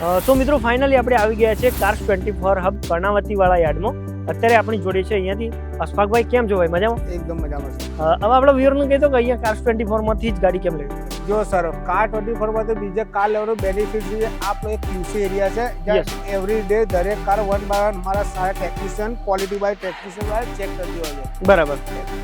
તો મિત્રો ફાઇનલી આપણે આવી ગયા છે કાર્સ ટ્વેન્ટી ફોર હબ કર્ણાવતીવાળા યાર્ડમાં. અત્યારે આપણી જોડે છે અહીંયાથી અશફાકભાઈ કેમ ભાઈ? મજામાં? એકદમ મજામાં હવે આપણા વ્યુઅરનું કહેતો કે અહીંયા કાર્સ ટ્વેન્ટી ફોરમાંથી જ ગાડી કેમ લેવી? જો સર કાર ટ્વેન્ટી ફોરમાં તો બીજા કાર લેવાનો બેનિફિટ છે. આપણો એક ક્યુસી એરિયા છે. જ્યાં એવરી ડે દરેક કાર વન બાય વન મારા સારા ટેકનિશિયન ક્વોલિટી બાય ટેકનિશિયન દ્વારા ચેક કરતી હોય છે. બરાબર.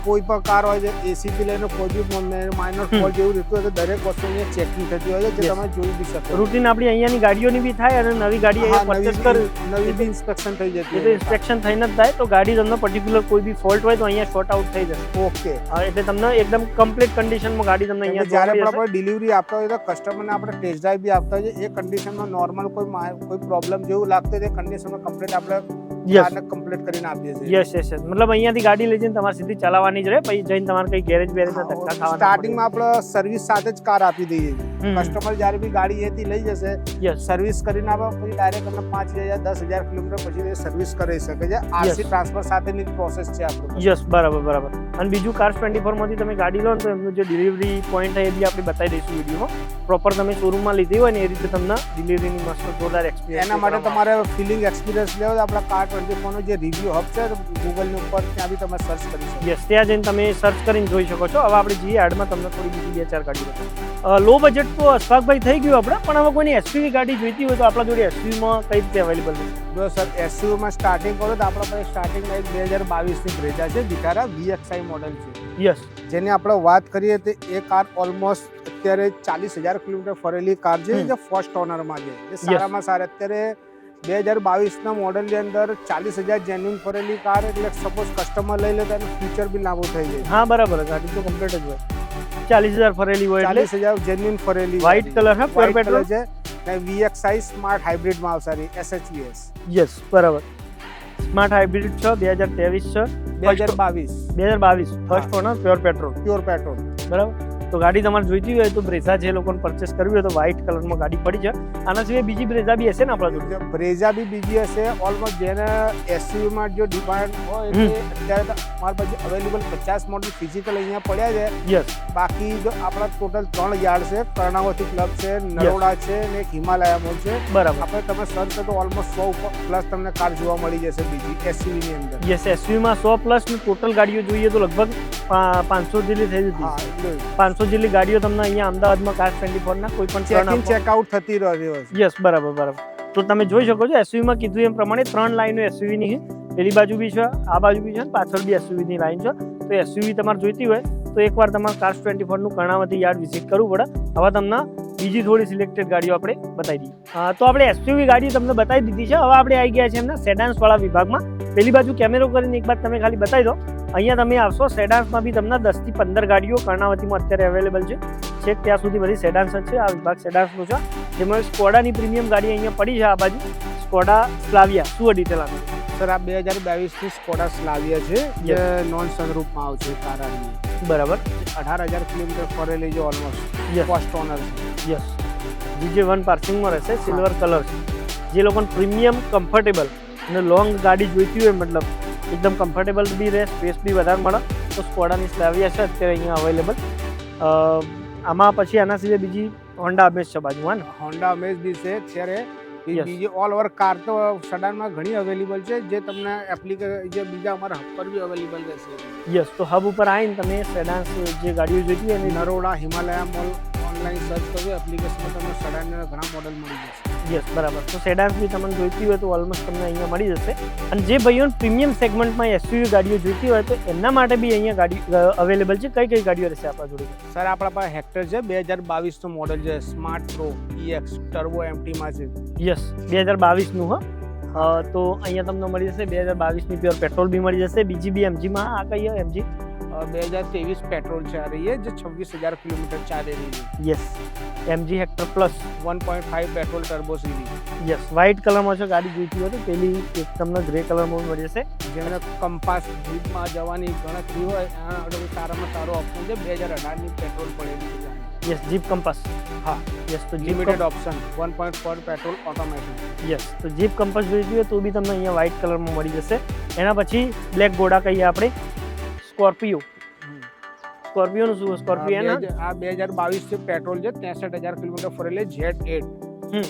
કોઈ પણ કાર હોય છે એસી થી લઈને બી માઇનર. ફોલ્ટ જેવું રહેતું હોય તો દરેક વસ્તુ અહીંયા ચેકિંગ થતી હોય છે જે તમે જોઈ બી શકો રૂટીન આપણી અહીંયાની ગાડીઓની બી થાય અને નવી ગાડી પરચેસ બી- નવી બી ઇન્સ્પેક્શન થઈ જતી એ હોય ઇન્સ્પેક્શન થઈને જ થાય તો ગાડી તમને પર્ટિક્યુલર કોઈ બી ફોલ્ટ હોય તો અહીંયા શોર્ટ આઉટ થઈ જશે. ઓકે એટલે તમને એકદમ કમ્પ્લીટ કન્ડિશનમાં ગાડી તમને અહીંયા જ્યારે ડિલિવરી આપતા હોય તો કસ્ટમરને આપણે ટેસ્ટ ડ્રાઈવ બી આપતા હોઈએ. એ કન્ડિશનમાં નોર્મલ કોઈ કોઈ પ્રોબ્લેમ જેવું લાગતું હોય તે કન્ડિશનમાં કમ્પ્લીટ આપણે યસ કમ્પ્લીટ કરીને આપીએ છીએ યસ યસ યસ મતલબ અહીંયાથી ગાડી લઈ જઈને તમારે સીધી ચલાવવાની જ રહે પછી જઈને તમારે કઈ ગેરેજ બેરેજ ના ધક્કા ખાવાના સ્ટાર્ટિંગમાં આપણે સર્વિસ સાથે જ કાર આપી દઈએ. છીએ કસ્ટમર જ્યારે બી ગાડી અહીંયાથી લઈ જશે સર્વિસ કરીને આપણે પછી ડાયરેક્ટ અમને પાંચ હજાર દસ હજાર કિલોમીટર પછી સર્વિસ કરી શકે છે. આરસી ટ્રાન્સફર સાથેની પ્રોસેસ છે આપણે. યસ બરાબર બરાબર. અને બીજું કાર્સ ટ્વેન્ટી ફોરમાંથી તમે ગાડી લો ને તો એમનું જે ડિલિવરી પોઈન્ટ છે એ બી આપણે બતાવી દઈશું વિડીયોમાં પ્રોપર તમે શોરૂમમાં લીધી હોય ને એ રીતે તમને ડિલિવરીની મસ્ત જોરદાર એક્સપિરિયન્સ એના માટે તમારે ફિલિંગ એક્સપિરિયન્સ લેવો આપણા કાર ટ્વેન્ટી ફોરનો જે રિવ્યુ હબ છે ગૂગલની ઉપર ત્યાં બી તમે સર્ચ કરી શકો. યસ ત્યાં જઈને તમે સર્ચ કરીને જોઈ શકો છો. હવે આપણે જીએ એડમાં તમને થોડી બીજી બે ચાર ગાડી બતાવું. લો બજેટ તો અશફાકભાઈ થઈ ગયું આપણે પણ હવે કોઈની એસયુવી ગાડી જોઈતી હોય તો આપણા જોડે એસયુવીમાં કઈ રીતે અવેલેબલ છે? જો સર એસયુમાં સ્ટાર્ટિંગ કરો તો આપણા પાસે સ્ટાર્ટિંગમાં એક બે હજાર બાવીસની બ્રેજા છે વિકારા વીએક્સઆઈ મોડલ છે. યસ જેની આપણે વાત કરીએ તો એ કાર ઓલમોસ્ટ અત્યારે ચાલીસ હજાર કિલોમીટર ફરેલી કાર છે જે ફર્સ્ટ ઓનરમાં છે. સારામાં સારા. અત્યારે બે હજાર બાવીસના મોડલની અંદર ચાલીસ હજાર જેન્યુન ફરેલી કાર એટલે સપોઝ કસ્ટમર લઈ લે તો ફ્યુચર બી લાંબુ થઈ જાય. હા બરાબર ગાડી તો કમ્પ્લીટ જ હોય. ચાલીસ હજાર ફરેલી હોય ચાલીસ હજાર જેન્યુન ફરેલી વ્હાઇટ કલર છે પ્યોર પેટ્રોલ છે. ને વીએક્સઆઈ સ્માર્ટ હાઇબ્રિડમાં આવશે રહી એસએચવીએસ યસ બરાબર. સ્માર્ટ હાઇબ્રિડ છે બે હજાર ત્રેવીસ છે. બે હજાર બાવીસ. બે હજાર બાવીસ first owner pure petrol pure petrol બરાબર? તો ગાડી તમારે જોઈતી હોય તો બ્રેઝા જે લોકોને પરચેસ કરવી હોય તો વ્હાઇટ કલરમાં ગાડી પડી છે આના સિવાય બીજી બ્રેઝા બી હશે ને આપણા જોડે? બ્રેઝા બી બીજી હશે. ઓલમોસ્ટ જેને એસયુવીમાં જો ડિમાન્ડ હોય અત્યારે તો અમારી પાસે અવેલેબલ પચાસ મોડલ ફિઝિકલ અહીંયા પડ્યા છે. યસ બાકી જો આપણા ટોટલ ત્રણ યાર્ડ છે. કર્ણાવતી ક્લબ છે નરોડા છે ને એક હિમાલયા મોલ છે. બરાબર. આપણે તમે સર્ચ તો ઓલમોસ્ટ સો પ્લસ તમને કાર જોવા મળી જશે બીજી એસયુની અંદર. યસ એસયુવીમાં સો પ્લસ ટોટલ ગાડીઓ જોઈએ તો લગભગ પાંચસો જેટલી થઈ જતી હા પાંચસો જેટલી ગાડીઓ તમને અહીંયા અમદાવાદમાં કાર ટ્વેન્ટી ફોરના કોઈ પણ ચેક ઇન આઉટ થતી રહ્યો છે. યસ બરાબર બરાબર. તો તમે જોઈ શકો છો એસયુવીમાં કીધું એમ પ્રમાણે ત્રણ લાઈનો એસયુવીની છે. પેલી બાજુ બી છે આ બાજુ બી છે પાછળ બી એસયુવીની લાઈન છે. તો એસયુવી તમારે જોઈતી હોય તો એકવાર તમારે કાર્સ ટ્વેન્ટી ફોરનું કર્ણાવતી યાર્ડ વિઝિટ કરવું પડે. હવે તમને બીજી થોડી સિલેક્ટેડ ગાડીઓ આપણે બતાવી દઈએ. અ, તો આપણે એસયુવી ગાડી તમને બતાવી દીધી છે. હવે આપણે આવી ગયા છે એમના સેડાન્સ વાળા વિભાગમાં. પેલી બાજુ કેમેરો કરીને એક વાત તમે ખાલી બતાવી દો. અહીંયા તમે આવશો સેડાન્સમાં બી તમને દસથી પંદર ગાડીઓ કર્ણાવતીમાં અત્યારે અવેલેબલ છે. છેક ત્યાં સુધી બધી સેડાન્સ જ છે. આ વિભાગ સેડાન્સનું છે. જેમાં સ્કોડાની પ્રીમિયમ ગાડી અહીંયા પડી છે આ બાજુ. સ્કોડા સ્લાવિયા શું ડિટેલ આપે સર આ બે હજાર બાવીસની સ્કોડા સ્લાવિયા છે જે નોન સનરૂફમાં આવશે કારની બરાબર. અઢાર હજાર કિલોમીટર ફરેલી છે almost yes first owner yes GJ one પાર્કિંગમાં રહેશે સિલ્વર કલર છે. જે લોકોને પ્રીમિયમ કમ્ફર્ટેબલ અને લોંગ ગાડી જોઈતી હોય મતલબ એકદમ કમ્ફર્ટેબલ બી રહે સ્પેસ બી વધારે મળે તો સ્કોડાની સ્લાવિયા છે અત્યારે અહીંયા અવેલેબલ આમાં પછી આના સિવાય બીજી હોન્ડા અમેઝ છે બાજુમાં ને? હોન્ડા અમેઝ બી છે અત્યારે. બીજી ઓલ ઓવર કાર તો સડાનમાં ઘણી અવેલેબલ છે જે તમને એપ્લિકે જે બીજા અમારા હબ પર બી અવેલેબલ રહેશે. યસ તો હબ ઉપર આવીને તમે સેડાન્સ જે ગાડીઓ જોઈતી હોય Naroda Himalaya mall online search કરજો એપ્લિકેશનમાં તમને સેડાનના ઘણા મોડલ મળી જશે. યસ બરાબર. તો સેડાન્સ બી તમને જોઈતી હોય તો ઓલમોસ્ટ તમને અહીંયા મળી જશે. અને જે ભાઈઓને પ્રીમિયમ સેગમેન્ટમાં એસયુવી ગાડીઓ જોઈતી હોય તો એમના માટે બી અહીંયા ગાડી અવેલેબલ છે. કઈ કઈ ગાડીઓ રહેશે આપણા જોડે? સર આપણા પાસે હેક્ટર છે બે હજાર બાવીસનું મોડલ છે સ્માર્ટ પ્રો ઈએક્સ ટર્બો એમટીમાં છે. યસ બે હજાર બાવીસનું હા. તો અહીંયા તમને મળી જશે બે હજાર બાવીસની પ્યોર પેટ્રોલ બી મળી જશે. બીજી બી એમજીમાં આ કઈ એમજી બે હજાર ત્રેવીસ પેટ્રોલ છે આ રહી છે જે છવ્વીસ હજાર કિલોમીટર ચાલી રહી છે. Yes MG Hector plus one point five petrol turbo સીરી યસ વ્હાઇટ કલરમાં છે ગાડી જોઈતી હોય તો પેલી એક તમને ગ્રે કલરમાં મળી જશે. જેમને કંપાસ જીપમાં જવાની ગણતરી હોય એના માટે સારામાં સારો ઓપ્શન છે. બે હજાર અઢારની પેટ્રોલ પડેલી છે યસ જીપ કંપાસ હા યસ તો Jeep limited option one point four petrol automatic yes તો જીપ કંપાસ જોઈતી હોય તો બી તમને અહીંયા વ્હાઇટ કલરમાં મળી જશે એના પછી બ્લેક ગોડા કહીએ આપણે સ્કોર્પિયો સ્કોર્પિયોનું શું સ્કોર્પિયો એના આ બે હજાર બાવીસ છે પેટ્રોલ છે ત્રેસઠ હજાર kilometre ફરેલી jet at hmm.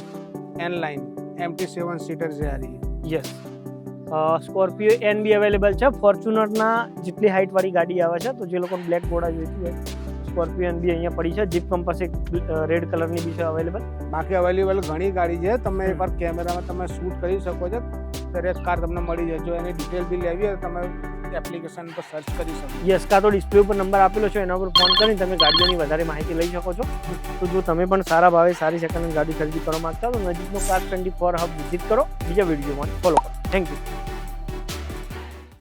N line M T seven seater से आ रही है યસ સ્કોર્પિયો એન બી અવેલેબલ છે ફોર્ચ્યુનરના જેટલી હાઇટવાળી ગાડી આવે છે તો જે લોકોને બ્લેક ઘોડા જોઈતી હોય સ્કોર્પિયો એન બી અહીંયા પડી છે. જીપ કમ્પસ એક રેડ કલરની બી છે અવેલેબલ. બાકી અવેલેબલ ઘણી ગાડી છે. તમે એકવાર કેમેરામાં તમે શૂટ કરી શકો છો. દરેક કાર તમને મળી જાય. જો એની ડિટેલ બી લેવી હોય તમે એપ્લિકેશન પર સર્ચ કરી શકો. યસ કાં તો ડિસ્પ્લે ઉપર નંબર આપેલો છે એના ઉપર ફોન કરીને તમે ગાડીઓની વધારે માહિતી લઈ શકો છો. તો જો તમે પણ સારા ભાવે સારી સેકન્ડ ગાડી ખરીદી કરવા માંગતા હો તો નજીકનો car twenty four hub visit કરો. બીજા વિડીયોમાં ફોલો કરો. Thank you